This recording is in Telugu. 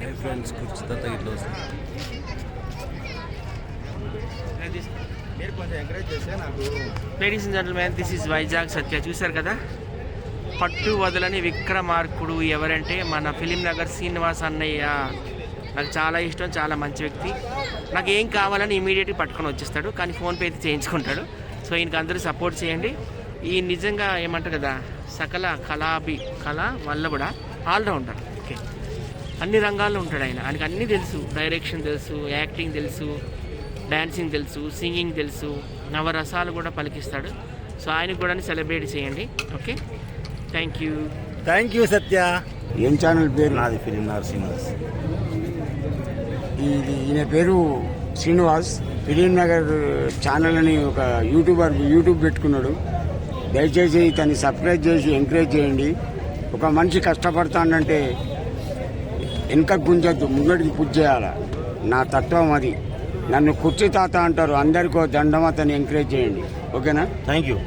హై ఫ్రెండ్స్ కుర్చీ ఇట్లా వస్తుంది నాకు ladies and gentlemen this is Vizag Satya చూశారు కదా? పట్టు వదలని విక్రమార్కుడు ఎవరంటే మన ఫిలిం నగర్ శ్రీనివాస్ అన్నయ్య. నాకు చాలా ఇష్టం చాలా మంచి వ్యక్తి. నాకు ఏం కావాలని ఇమీడియట్గా పట్టుకొని వచ్చేస్తాడు కానీ ఫోన్పే అయితే చేయించుకుంటాడు. సో ఈయనకి అందరూ సపోర్ట్ చేయండి. ఈ నిజంగా ఏమంటారు కదా సకల కళాభి కళ వల్ల కూడా ఆల్రౌండర్ అన్ని రంగాల్లో ఉంటాడు ఆయన. ఆయనకు అన్నీ తెలుసు. డైరెక్షన్ తెలుసు యాక్టింగ్ తెలుసు డ్యాన్సింగ్ తెలుసు సింగింగ్ తెలుసు నవరసాలు కూడా పలికిస్తాడు. సో ఆయనకు కూడా సెలబ్రేట్ చేయండి. Okay? Thank you thank you Satya ఏం ఛానల్ పేరు? నాది ఫిలిం నరసింహస్. ఇది ఈయన పేరు శ్రీనివాస్. ఫిలిం నగర్ ఛానల్ అని ఒక యూట్యూబర్ యూట్యూబ్ పెట్టుకున్నాడు. దయచేసి ఇతన్ని సబ్స్క్రైబ్ చేసి ఎంకరేజ్ చేయండి. ఒక మనిషి కష్టపడతానంటే వెనక గుంజద్దు ముంగడికి పూజ చేయాలా? నా తత్వం అది. నన్ను కుర్చీ తాత అంటారు అందరికీ దండమతని ఎంకరేజ్ చేయండి. ఓకేనా? Thank you